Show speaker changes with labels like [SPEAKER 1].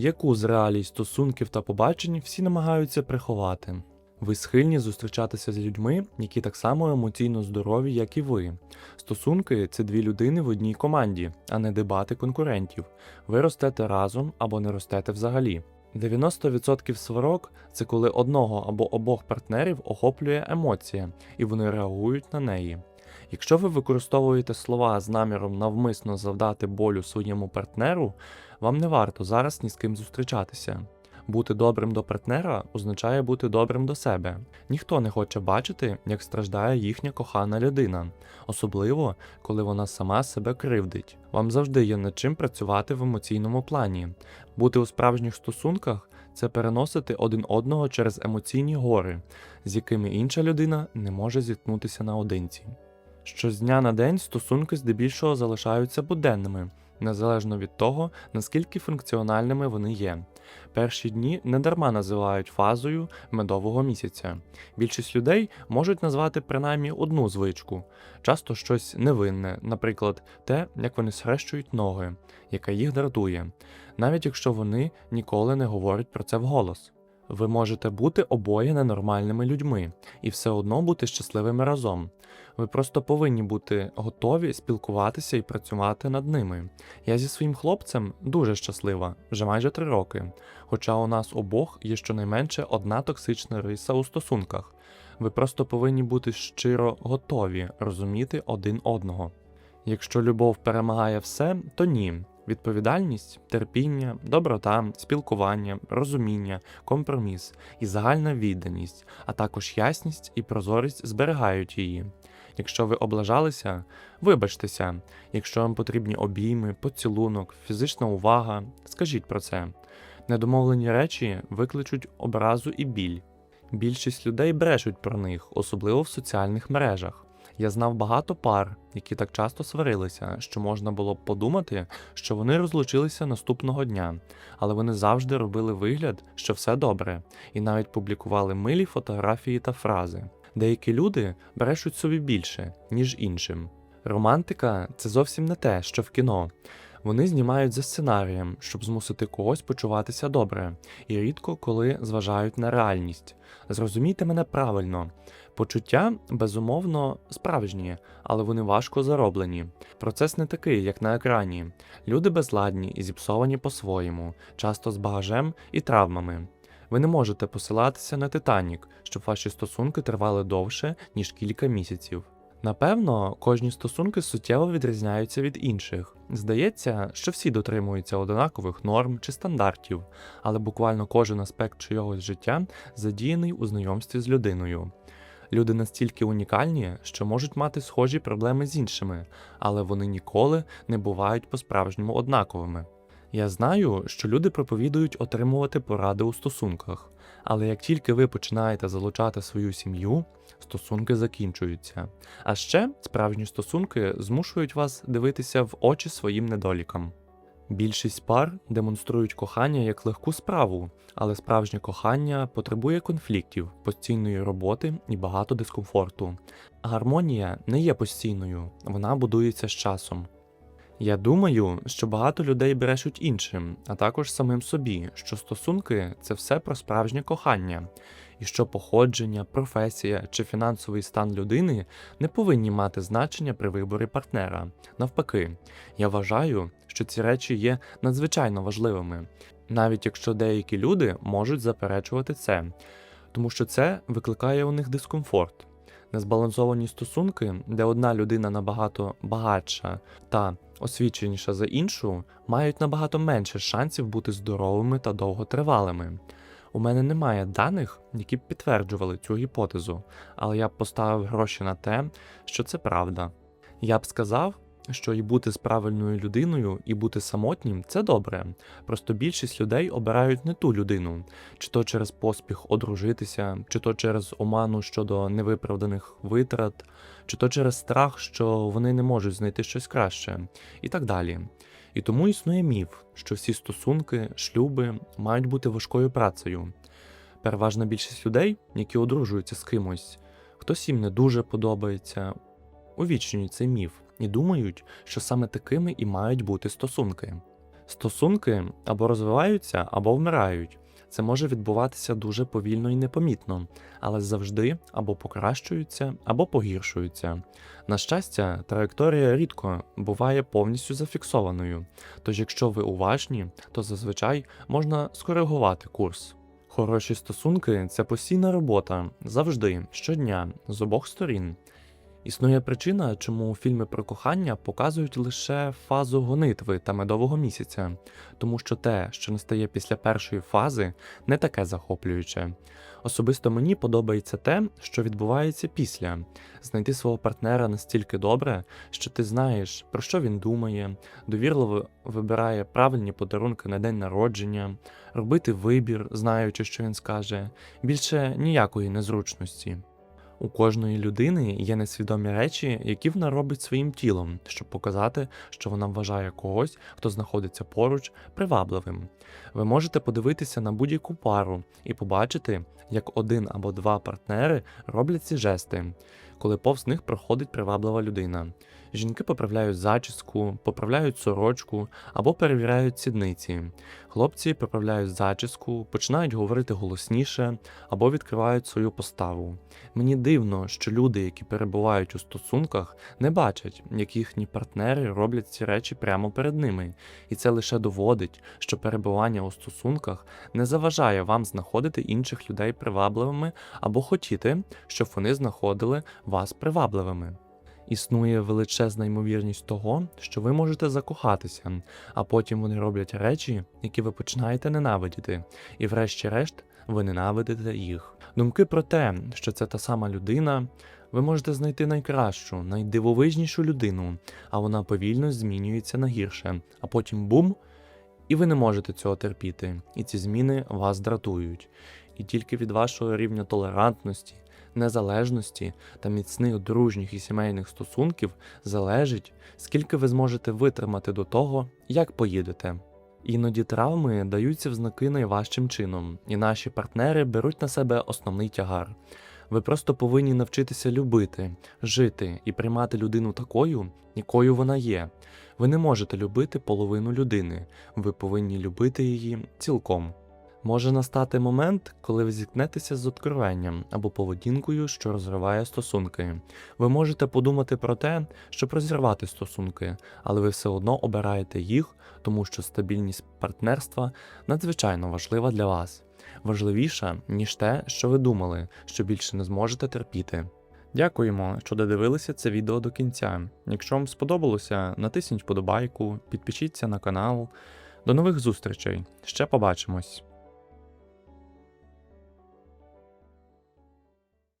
[SPEAKER 1] яку з реалій стосунків та побачень всі намагаються приховати. Ви схильні зустрічатися з людьми, які так само емоційно здорові, як і ви. Стосунки це дві людини в одній команді, а не дебати конкурентів. Ви ростете разом або не ростете взагалі. 90% сварок це коли одного або обох партнерів охоплює емоція, і вони реагують на неї. Якщо ви використовуєте слова з наміром навмисно завдати болю своєму партнеру, вам не варто зараз ні з ким зустрічатися. Бути добрим до партнера означає бути добрим до себе. Ніхто не хоче бачити, як страждає їхня кохана людина, особливо коли вона сама себе кривдить. Вам завжди є над чим працювати в емоційному плані. Бути у справжніх стосунках це переносити один одного через емоційні гори, з якими інша людина не може зіткнутися наодинці. Що з дня на день стосунки здебільшого залишаються буденними, незалежно від того, наскільки функціональними вони є. Перші дні недарма називають фазою медового місяця. Більшість людей можуть назвати принаймні одну звичку, часто щось невинне, наприклад, те, як вони схрещують ноги, яка їх дратує, навіть якщо вони ніколи не говорять про це вголос. Ви можете бути обоє ненормальними людьми і все одно бути щасливими разом. Ви просто повинні бути готові спілкуватися і працювати над ними. Я зі своїм хлопцем дуже щаслива, вже майже три роки. Хоча у нас обох є щонайменше одна токсична риса у стосунках. Ви просто повинні бути щиро готові розуміти один одного. Якщо любов перемагає все, то ні. Відповідальність, терпіння, доброта, спілкування, розуміння, компроміс і загальна відданість, а також ясність і прозорість зберігають її. Якщо ви облажалися, вибачтеся. Якщо вам потрібні обійми, поцілунок, фізична увага, скажіть про це. Недомовлені речі викличуть образу і біль. Більшість людей брешуть про них, особливо в соціальних мережах. Я знав багато пар, які так часто сварилися, що можна було б подумати, що вони розлучилися наступного дня, але вони завжди робили вигляд, що все добре, і навіть публікували милі фотографії та фрази. Деякі люди брешуть собі більше, ніж іншим. Романтика це зовсім не те, що в кіно. Вони знімають за сценарієм, щоб змусити когось почуватися добре, і рідко коли зважають на реальність. Зрозумійте мене правильно. Почуття, безумовно, справжні, але вони важко зароблені. Процес не такий, як на екрані. Люди безладні і зіпсовані по-своєму, часто з багажем і травмами. Ви не можете посилатися на Титанік, щоб ваші стосунки тривали довше, ніж кілька місяців. Напевно, кожні стосунки суттєво відрізняються від інших. Здається, що всі дотримуються однакових норм чи стандартів, але буквально кожен аспект чийогось життя задіяний у знайомстві з людиною. Люди настільки унікальні, що можуть мати схожі проблеми з іншими, але вони ніколи не бувають по-справжньому однаковими. Я знаю, що люди проповідують отримувати поради у стосунках, але як тільки ви починаєте залучати свою сім'ю, стосунки закінчуються. А ще справжні стосунки змушують вас дивитися в очі своїм недолікам. Більшість пар демонструють кохання як легку справу, але справжнє кохання потребує конфліктів, постійної роботи і багато дискомфорту. Гармонія не є постійною, вона будується з часом. Я думаю, що багато людей брешуть іншим, а також самим собі, що стосунки це все про справжнє кохання, і що походження, професія чи фінансовий стан людини не повинні мати значення при виборі партнера. Навпаки, я вважаю, що ці речі є надзвичайно важливими, навіть якщо деякі люди можуть заперечувати це, тому що це викликає у них дискомфорт. Незбалансовані стосунки, де одна людина набагато багатша та освіченіша за іншу, мають набагато менше шансів бути здоровими та довготривалими. У мене немає даних, які б підтверджували цю гіпотезу, але я б поставив гроші на те, що це правда. Я б сказав, що і бути з правильною людиною, і бути самотнім це добре. Просто більшість людей обирають не ту людину, чи то через поспіх одружитися, чи то через оману щодо невиправданих витрат, чи то через страх, що вони не можуть знайти щось краще, і так далі. І тому існує міф, що всі стосунки, шлюби мають бути важкою працею. Переважна більшість людей, які одружуються з кимось, хтось їм не дуже подобається, увічнюють цей міф і думають, що саме такими і мають бути стосунки. Стосунки або розвиваються, або вмирають. Це може відбуватися дуже повільно і непомітно, але завжди або покращуються, або погіршуються. На щастя, траєкторія рідко буває повністю зафіксованою, тож якщо ви уважні, то зазвичай можна скоригувати курс. Хороші стосунки це постійна робота завжди, щодня, з обох сторін. Існує причина, чому фільми про кохання показують лише фазу гонитви та медового місяця, тому що те, що настає після першої фази, не таке захоплююче. Особисто мені подобається те, що відбувається після знайти свого партнера настільки добре, що ти знаєш, про що він думає, довірливо вибирає правильні подарунки на день народження, робити вибір, знаючи, що він скаже, більше ніякої незручності. У кожної людини є несвідомі речі, які вона робить своїм тілом, щоб показати, що вона вважає когось, хто знаходиться поруч, привабливим. Ви можете подивитися на будь-яку пару і побачити, як один або два партнери роблять ці жести, коли повз них проходить приваблива людина. Жінки поправляють зачіску, поправляють сорочку або перевіряють сідниці. Хлопці поправляють зачіску, починають говорити голосніше або відкривають свою поставу. Мені дивно, що люди, які перебувають у стосунках, не бачать, як їхні партнери роблять ці речі прямо перед ними, і це лише доводить, що перебування у стосунках не заважає вам знаходити інших людей привабливими або хотіти, щоб вони знаходили вас привабливими. Існує величезна ймовірність того, що ви можете закохатися, а потім вони роблять речі, які ви починаєте ненавидіти, і врешті-решт ви ненавидите їх. Думки про те, що це та сама людина, ви можете знайти найкращу, найдивовижнішу людину, а вона повільно змінюється на гірше, а потім бум, і ви не можете цього терпіти, і ці зміни вас дратують. І тільки від вашого рівня толерантності, незалежності та міцних дружніх і сімейних стосунків залежить, скільки ви зможете витримати до того, як поїдете. Іноді травми даються в знаки найважчим чином, і наші партнери беруть на себе основний тягар. Ви просто повинні навчитися любити, жити і приймати людину такою, якою вона є. Ви не можете любити половину людини, ви повинні любити її цілком. Може настати момент, коли ви зіткнетеся з откровенням або поведінкою, що розриває стосунки. Ви можете подумати про те, щоб розірвати стосунки, але ви все одно обираєте їх, тому що стабільність партнерства надзвичайно важлива для вас. Важливіша, ніж те, що ви думали, що більше не зможете терпіти. Дякуємо, що додивилися це відео до кінця. Якщо вам сподобалося, натисніть вподобайку, підпишіться на канал. До нових зустрічей. Ще побачимось!